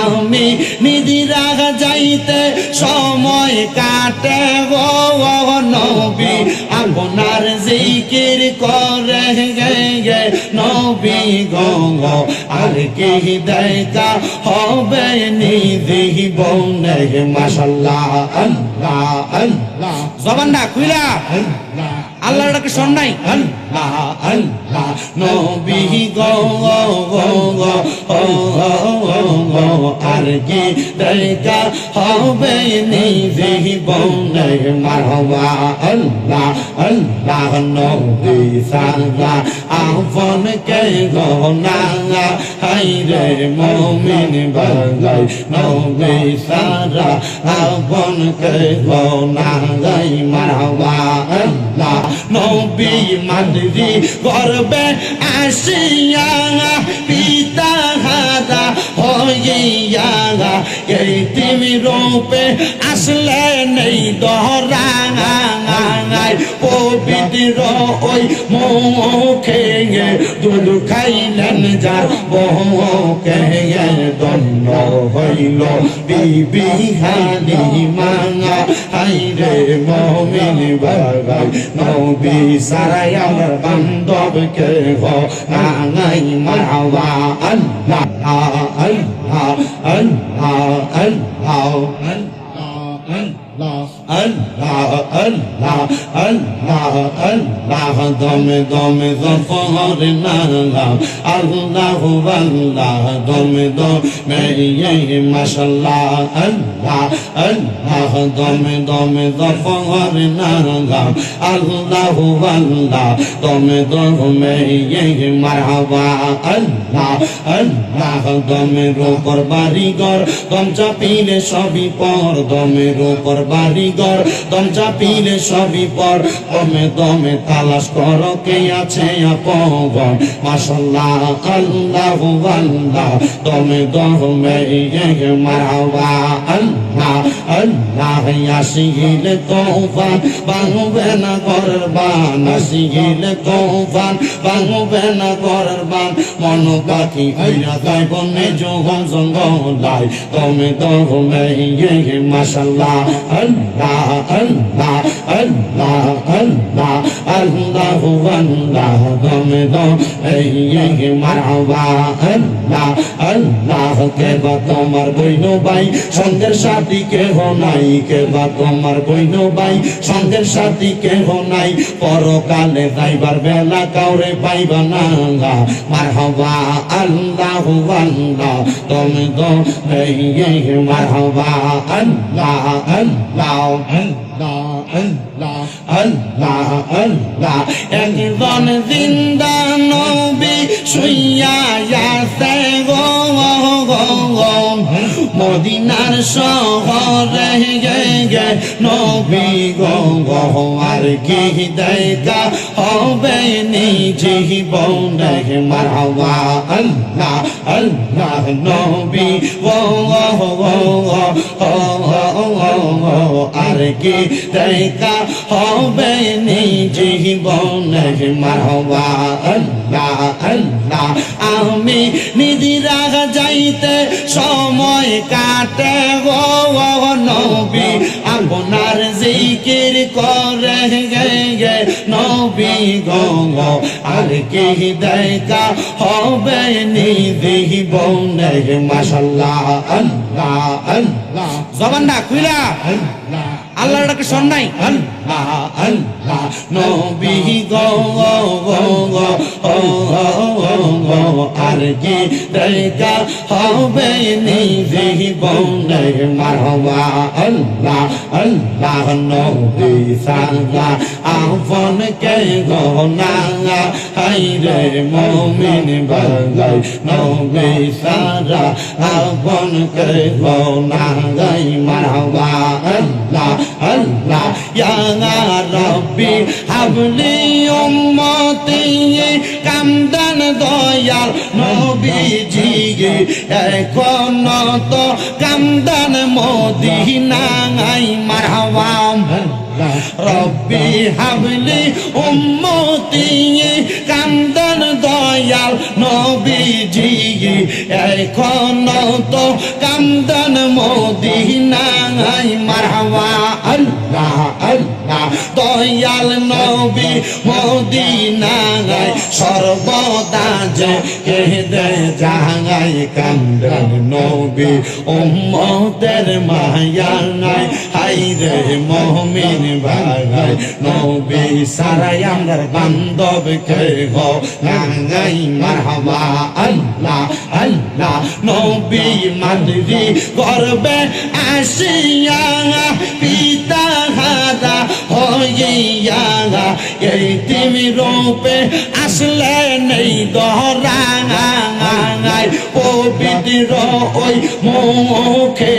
আমি নিদিরা যাইতে সময় কাটে গো নবী। আপনার জিকির করে গে নবী গো গো। আর কি দেখা হবে নিধি বনে মাসাল্লাহ আল্লাহ আল্লাহ। জবানটা খুইলা। আল্লাহর ডাকে শোন নাই। আল্লাহ আল্লাহ, নবী গো গো গো মার্গে দরগা হবে নিজেই বৌনের মারবা আল্লাহ আল্লাহ, নবী সালা আহ্বান কে গনা হাইরে মমিন বাগাই নবী সারা আহ্বান কে গনা গাই মারবা আল্লাহ, নবী মাদ্রি করবে আসিয়া পিতা এই তিমি রূপে আসলে নেই দহরাঙাই পবিত্র ওই মুখে দুধ খাইলেন যা বহুকে দণ্ড হইল। বিবি হানি মাঙা, হাই রে মমিন বাগাই নবী সারাই আমার বান্ধবকে গো নাঙাই মারওয়া আল্লাহ আল্লাহ আল্লাহ আল্লাহ আল্লাহ আল্লাহ। আল্লাহ আল্লাহ আল্লাহ দমে দমে জফর নালা আল্লাহ আল্লাহ দমে দমে ইয়ে মাশাল্লাহ আল্লাহ আল্লাহ দমে দমে জফর নালা আল্লাহ আল্লাহ দমে দমে ইয়ে মারহাবা আল্লাহ আল্লাহ দমের উপর বাড়িঘর দম চাপিলে সবই পর দমের উপর বাড়িঘর দম চাপিলে সবই পর। দমে দমে তালাশ কর, কে আছে আপন? মাশাল্লাহ, আল্লাহ আল্লাহ। দমে দমে মারহাবা আল্লাহ আল্লাহ, আসিলে তোফান বাংবে না ঘরের বান আসিলে তোফান বাংবে না ঘরের বান মন পাখি হইয়া গাই বনে যোগম জঙ্গলাই তুমি তুমি ইয়ে মাশাল্লাহ, আল্লাহ। আল্লাহ আল্লাহ আল্লাহ আল্লাহ আল্লাহ তুমি তুমি ইয়ে মারহাবা আল্লাহ আল্লাহ কে বা তোমার বইন ভাই সঙ্গের সাথী কেহ নাই কে বা তোমার বইন ভাই সঙ্গের সাথী কেহ নাই পরকালে যাইবার বেলা কাউরে পাইবা না মার হবা আল্লাহ আল্লাহ তুমি তো মার হবা আল্লাহ আল্লাহ একজন জিন্দা নবী শুইয়া আছে গো গো মদিনার শহরে গে গে নবী গো গো আর কি দেখা হবে নিজে বনে মারহাবা আল্লাহ আল্লাহ নবী গো কি দেখা হবে নিজে বনে মারহাবা আল্লাহ আল্লাহ আমি নিদিরা যাইতে সময় কাটে গো নবী। আপনার জিকির করে গে নবী গো আর কি দেখা হবে নিধি বনে মাশাল্লাহ আল্লাহ আল্লাহ। জবানটা খুইলা। আল্লাহ। আল্লাহর ডাকে শোন নাই? আল্লাহ আল্লাহ নবী গো গো গো গো ও গো গো আর কি দেখা হবে নিধি বনে মারহাবা আল্লাহ আল্লাহ নবী সারা আপন কে গো না হাই রে মমিন বাগাই নবী সারা আপন কে গো গাই মারহাবা আল্লাহ আল্লাহ ইয়া রব্বি হাবলি উম্মতি কামদান দয়াল নবীজি এখন তো কামদান মদিনাই মারহাবাম। রব্বি হাবলি উম্মতি কান্দন দয়াল নবীজি। এখন তো কান্দন মদিনায় মারহাবা আল্লাহ আল্লাহ। দয়াল নবী মদিনায় সর্বদা যে কেঁদে যায় কান্দন নবী উম্মতের মায়ায় হাই রে মহমিন ভাগাই নবী সারাই আমার বান্ধব কে গো গাঙ্গাই মারহাবা আল্লাহ আল্লাহ নবী মানরি গর্বে আসিয়া হইয়া এই তিমি রূপে আসলে নেই দহরাঙায় পবিত্র ওই মুখে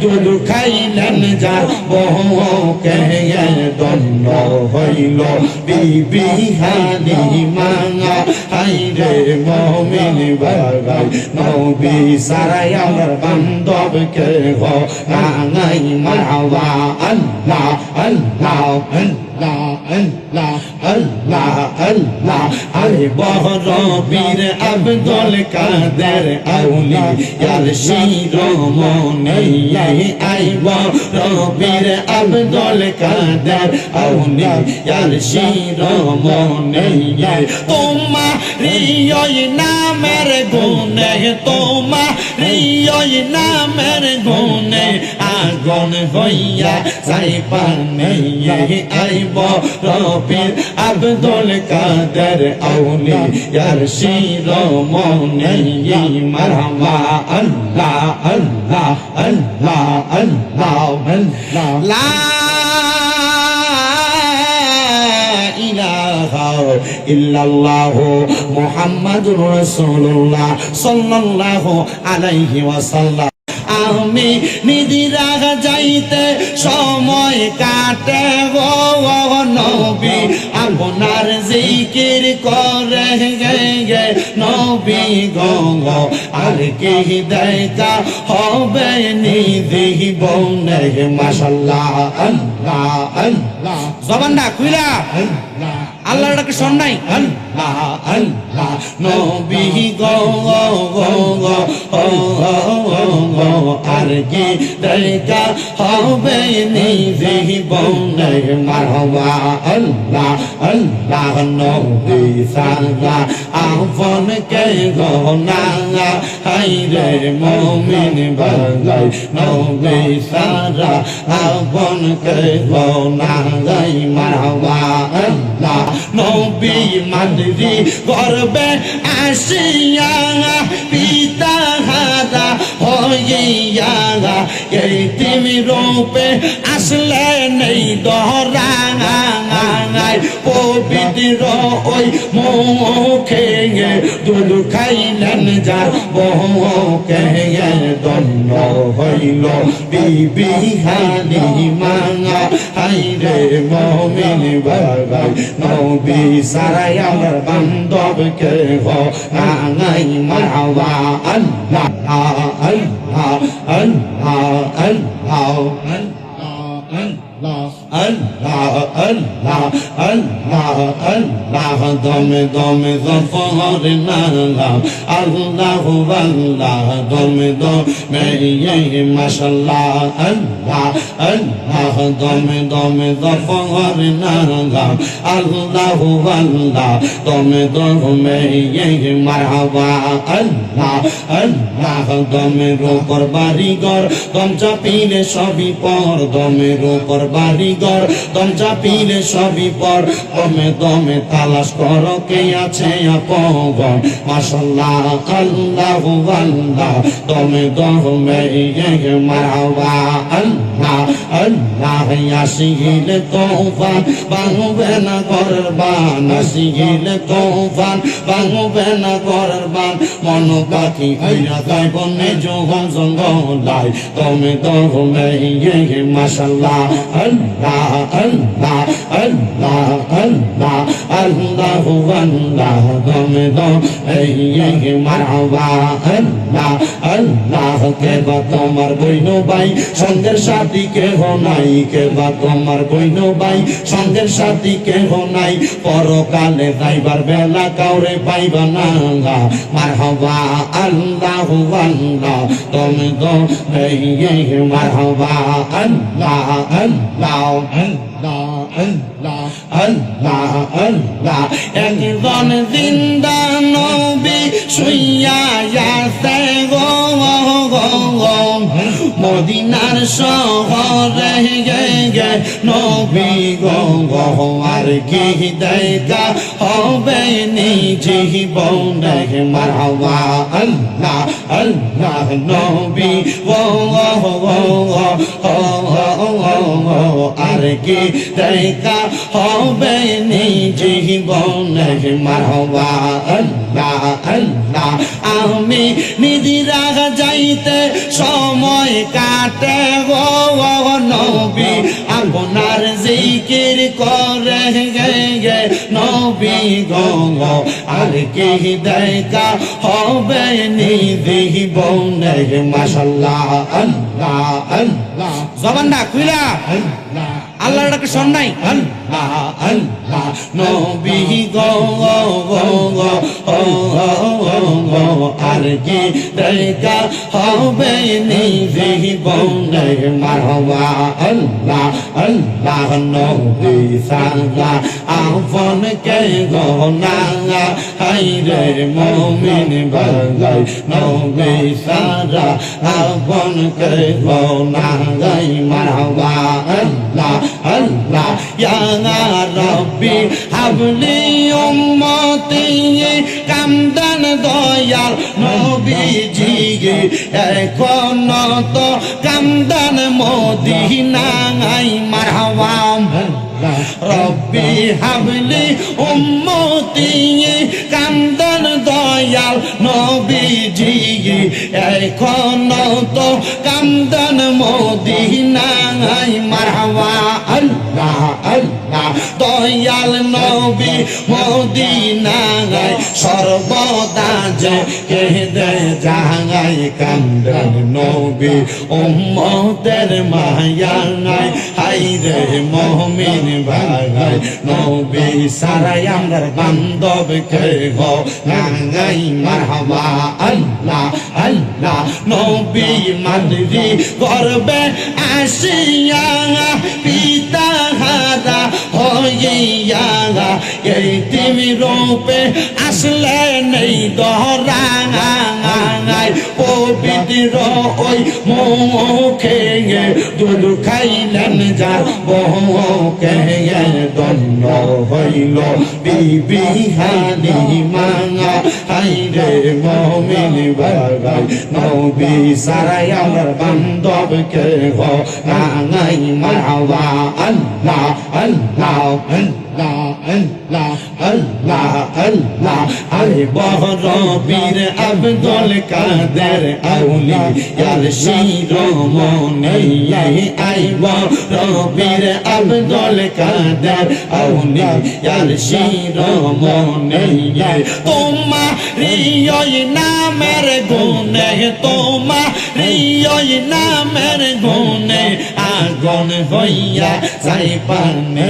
দুধ খাইলেন যার বহুকে দণ্ড হইল। বিবি হানি মাঙা, হাই রে মমিন বাগাই নবী সারাই আমার বান্ধবকে গো গাঙাই মারহাবা আল্লাহ আল্লাহ আল্লাহ। আল্লাহ আল্লাহ আল্লাহ আল্লাহ আরে বহর বীর আব্দুল কাদের আউলি ইয়ার শির মনে আই বহর বীর আব্দুল কাদের আউলি ইয়ার শির মনে তোমার নামের গুণে তোমার নামের গুণে আগুন হইয়া যাই পানে আইব রবির আব্দুল কাদের আউলি ইয়ার শিরোমণি মারহাবা আল্লাহ আল্লাহ আল্লাহ আল্লাহ আল্লাহ লা ইলাহা ইল্লাল্লাহ মুহাম্মাদুর রাসূলুল্লাহ সাল্লাল্লাহু আলাইহি ওয়াসাল্লাম আমি নিদিরা যাইতে সময় কাটে গো নবী। আপনার জিকির করে গে নবী গো আর কি দেখা হবে নিধি বনে মাশাল্লাহ আল্লাহ আল্লাহ। জবানটা খুইলা আল্লাহর ডাকে শোন নাই। আল্লাহ আল্লাহ। নবী গো। থেকে দেখা হবে নিজেই বনের মারবা আল্লাহ আল্লাহ, নবী সালা আপন কে গোনা হাইরে মমিন বালাই নবী সারা আপন কে গোনা গাই মারবা আল্লাহ, নবী মাদরি গর্বে আসিয়া পি হইয়া এই তিমি রূপে আসলে নেই দহরাঙায় পবিত্র ওই মুখে দুধ খাইলেন যার বহুকে দণ্ড হইল। বিবি হানি মাঙা হাই রে মমিন বাগাই নবী সারাই আমার বান্ধবকে গো গাঙাই মারহাবা আল্লাহ আল্লাহ আল্লাহ আল্লাহ আল্লাহ। আল্লাহ আল্লাহ আল্লাহ আল্লাহ দমে দমে দফর নালাম আল্লাহ আল্লাহ দমে দমে মাশাল্লাহ আল্লাহ আল্লাহ দমে দমে দফর নালাম আল্লাহ আল্লাহ দমে দমে মারহাবা আল্লাহ আল্লাহ দমের উপর বাড়িঘর দম চাপিলে সবই পর দমের উপর বাড়িঘর দম চাপিলে সবই পর। দমে দমে তালাশ কর, কে আছে আপন? মাশাল্লাহ, আল্লাহ আল্লাহ। দমে দমে মারহাবা আল্লাহ আল্লাহ, আসিলে তোফান বাংবে না করবান, আসিলে তোফান বাংবে না করবান, মন পাখি হইয়া তাই বনে যোগন জঙ্গলাই তুমি দমে মাশাল্লাহ, আল্লাহ আল্লাহ আল্লাহ আল্লাহ আল্লাহ আল্লাহ দমে দম এই মারহাবা আল্লাহ আল্লাহ কে বা তোমার বইন ভাই সঙ্গের সাথী কেহ নাই সাথী কেহ নাই পরকালে যাইবার বেলা কাউরে পাইবা না মারহাবা আল্লাহ আল্লাহ তুমি তো এই মারহাবা আল্লাহ আল্লাহ একজন জিন্দা নবী শুইয়া আছে গো মদিনার শহরে গে গে নবী গো গো আর কি দেখা হবে নিজে বনে মারহাবা আল্লাহ আল্লাহ নবী গো গো আর কি দেখা হবে নিজে বনে মারহাবা আল্লাহ আল্লাহ, আমি নিদিরা যাইতে সময় কাটে গো নবী। আপনার জিকির করে গে নবী গো গো। আর কি দেখা হবে নিদি বনে মাশাল্লাহ। আল্লাহ আল্লাহ। জবানটা খুইলা। আল্লাহ আল্লাহর ডাকে শোন নাই। আর কি দেখা হবে নিভি বন্দে মারহবা। আল্লাহ আল্লাহ, নবী সাল্লাহ আপন কে গো না হাই রে মমিন বাগাই নবী সারা আপন কে গো না গাই মারহবা আল্লাহ আল্লাহ ইয়া রব্বি হাবলি উম্মতি কামদান দয়াল নবীজি এখন তো কামদান মদিনাই মারহাবা রব্বি হাবলি উম্মতি দয়াল নবীজি, এখন তো কামদান মদিনাই মারহাবা আল্লাহ আল্লাহ, দয়াল নবী মদিনায়। সর্বদা যে কেঁদে জাগাই কান্দান নবী উম্মতের মায়া নাই। হাই রে মহমিন ভাগাই নবী সারাই আমার বান্ধব কে গো গাঙ্গাই মারহাবা আল্লাহ আল্লাহ নবী মাদরি গর্বে আসিয়া পিতা হারা হইয়া এই তিমি রূপে আসলে নেই দহরাঙাই পবিত্র ওই মুখে দুধ খাইলেন যা বহুকে দণ্ড হইল বিবি হানি মাঙা হাই রে মমিন বাগাই নবী সারাই আমার বান্ধব কে গো গাঙাই মারহাবা আল্লাহ আল্লাহ আল্লাহ আল্লাহ আল্লাহ আল্লাহ আরে বহর বীর আব্দুল কাদের আউলি ইয়ার শিরোমণি আইব রবির আব্দুল কাদের আউলি ইয়ার শিরোমণি তোমা রিয়ই নামের গুনে তোমা রিয়ই নামের গুনে আগুন হইয়া যাই পানে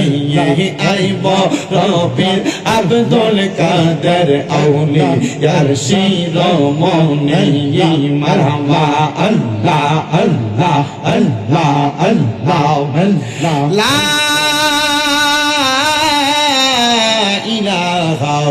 আইব রবির আব্দুল কাদের আউলি ইয়ার শিরোমণি মারহামা আল্লাহ আল্লাহ আল্লাহ আল্লাহ আল্লাহ